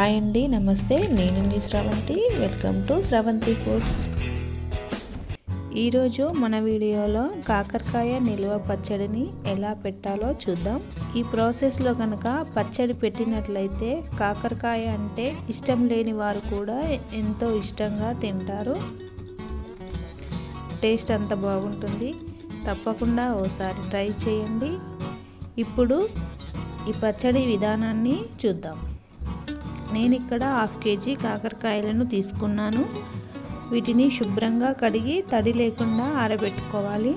Hi అండి నమస్తే. నేను మీ Sravanthi. Welcome to Sravanthi foods ఈరోజు మన వీడియోలో కాకరకాయ నిల్వ పచ్చడిని ఎలా పెట్టాలో చూద్దాం. ఈ ప్రాసెస్లో కనుక పచ్చడి పెట్టినట్లయితే కాకరకాయ అంటే ఇష్టం లేని వారు కూడా ఎంతో ఇష్టంగా తింటారు. టేస్ట్ అంత బాగుంటుంది. తప్పకుండా ఓసారి ట్రై చేయండి. ఇప్పుడు ఈ పచ్చడి విధానాన్ని చూద్దాం. నేను ఇక్కడ హాఫ్ కేజీ కాకరకాయలను తీసుకున్నాను. వీటిని శుభ్రంగా కడిగి తడి లేకుండా ఆరబెట్టుకోవాలి.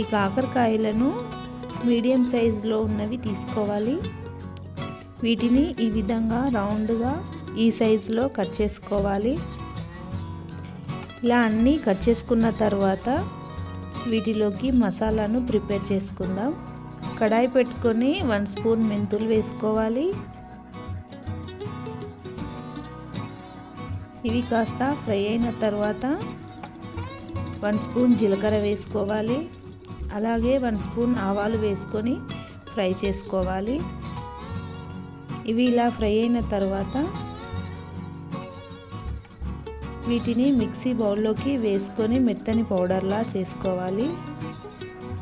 ఈ కాకరకాయలను మీడియం సైజులో ఉన్నవి తీసుకోవాలి. వీటిని ఈ విధంగా రౌండ్గా ఈ సైజులో కట్ చేసుకోవాలి. ఇలా అన్నీ కట్ చేసుకున్న తర్వాత వీటిలోకి మసాలాను ప్రిపేర్ చేసుకుందాం. కడాయి పెట్టుకొని వన్ స్పూన్ మెంతులు వేసుకోవాలి. ఇవి కాస్త ఫ్రై అయిన తర్వాత వన్ స్పూన్ జీలకర్ర వేసుకోవాలి. అలాగే వన్ స్పూన్ ఆవాలు వేసుకొని ఫ్రై చేసుకోవాలి. ఇవి ఇలా ఫ్రై అయిన తర్వాత వీటిని మిక్సీ బౌల్లోకి వేసుకొని మెత్తని పౌడర్లా చేసుకోవాలి.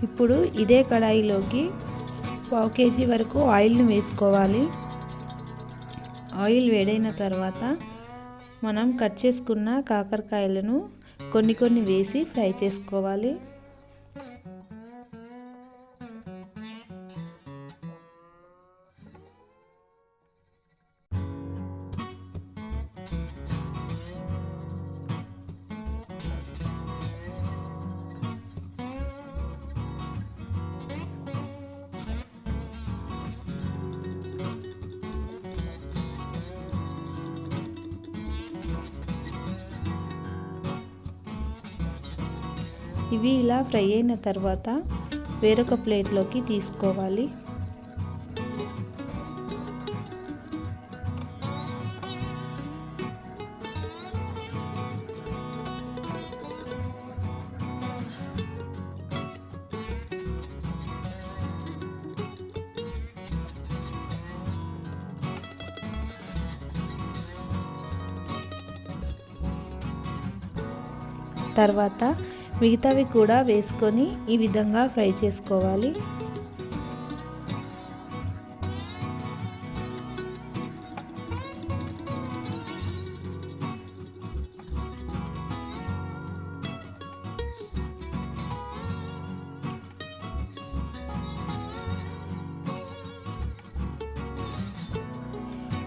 ఇప్పుడు ఇదే కడాయిలోకి పావు కేజీ వరకు ఆయిల్ని వేసుకోవాలి. ఆయిల్ వేడైన తర్వాత మనం కట్ చేసుకున్న కాకరకాయలను కొన్ని కొన్ని వేసి ఫ్రై చేసుకోవాలి. ఇవి ఇలా ఫ్రై అయిన తర్వాత వేరొక ప్లేట్లోకి తీసుకోవాలి. తర్వాత మిగతావి కూడా వేసుకొని ఈ విధంగా ఫ్రై చేసుకోవాలి.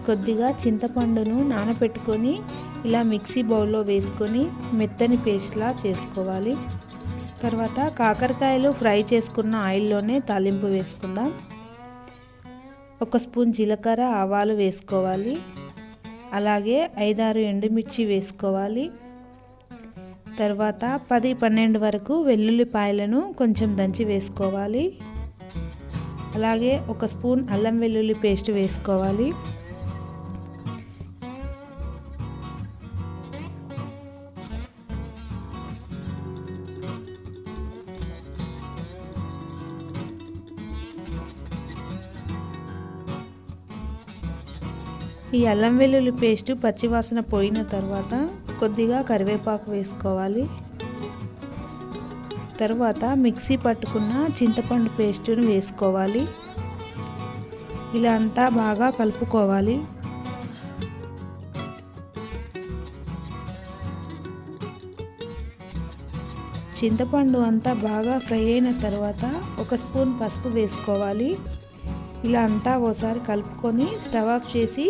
కొద్దిగా చింతపండును నానబెట్టుకొని ఇలా మిక్సీ బౌల్లో వేసుకొని మెత్తని పేస్ట్లా చేసుకోవాలి. తర్వాత కాకరకాయలు ఫ్రై చేసుకున్న ఆయిల్లోనే తాలింపు వేసుకుందాం. ఒక స్పూన్ జీలకర్ర ఆవాలు వేసుకోవాలి. అలాగే ఐదారు ఎండుమిర్చి వేసుకోవాలి. తర్వాత పది పన్నెండు వరకు వెల్లుల్లిపాయలను కొంచెం దంచి వేసుకోవాలి. అలాగే ఒక స్పూన్ అల్లం వెల్లుల్లి పేస్ట్ వేసుకోవాలి. ఈ అల్లం వెల్లుల్లి పేస్ట్ పచ్చివాసన పోయిన తర్వాత కొద్దిగా కరివేపాకు వేసుకోవాలి. తర్వాత మిక్సీ పట్టుకున్న చింతపండు పేస్టును వేసుకోవాలి. ఇలా అంతా బాగా కలుపుకోవాలి. చింతపండు అంతా బాగా ఫ్రై అయిన తర్వాత ఒక స్పూన్ పసుపు వేసుకోవాలి. ఇలా అంతా ఓసారి కలుపుకొని స్టవ్ ఆఫ్ చేసి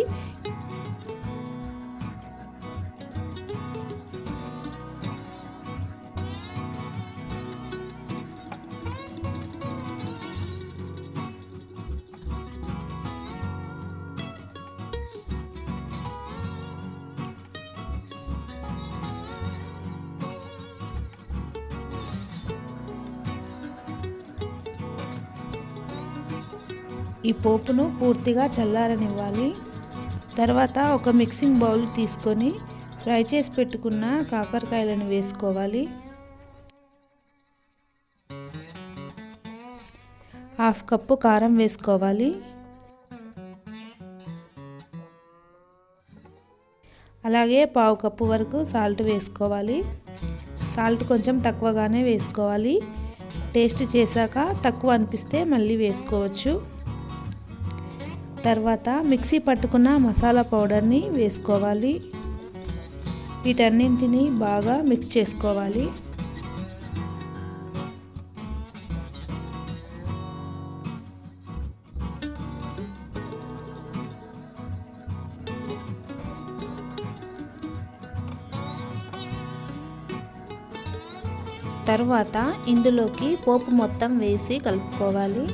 ఈ పోపును పూర్తిగా చల్లారనివ్వాలి. తర్వాత ఒక మిక్సింగ్ బౌల్ తీసుకొని ఫ్రై చేసి పెట్టుకున్న కాకరకాయలను వేసుకోవాలి. హాఫ్ కప్పు కారం వేసుకోవాలి. అలాగే పావు కప్పు వరకు సాల్ట్ వేసుకోవాలి. సాల్ట్ కొంచెం తక్కువగానే వేసుకోవాలి. టేస్ట్ చేశాక తక్కువ అనిపిస్తే మళ్ళీ వేసుకోవచ్చు. తర్వాత మిక్సీ పట్టుకున్న మసాలా పౌడర్ని వేసుకోవాలి. వీటన్నింటినీ బాగా మిక్స్ చేసుకోవాలి. తర్వాత ఇందులోకి పోపు మొత్తం వేసి కలుపుకోవాలి.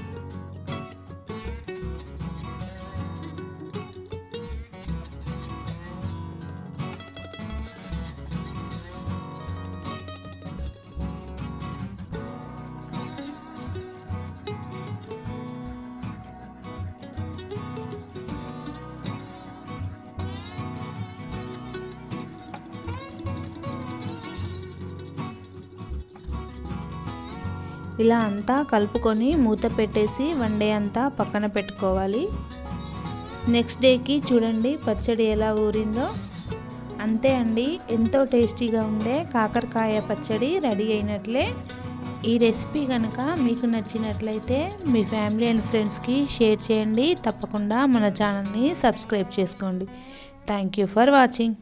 ఇలా అంతా కలుపుకొని మూత పెట్టేసి వన్ డే అంతా పక్కన పెట్టుకోవాలి. నెక్స్ట్ డేకి చూడండి పచ్చడి ఎలా ఊరిందో. అంతే అండి ఎంతో టేస్టీగా ఉండే కాకరకాయ పచ్చడి రెడీ అయినట్లే. ఈ రెసిపీ కనుక మీకు నచ్చినట్లయితే మీ ఫ్యామిలీ అండ్ ఫ్రెండ్స్కి షేర్ చేయండి. తప్పకుండా మన ఛానల్ని సబ్స్క్రైబ్ చేసుకోండి. Thank you for watching.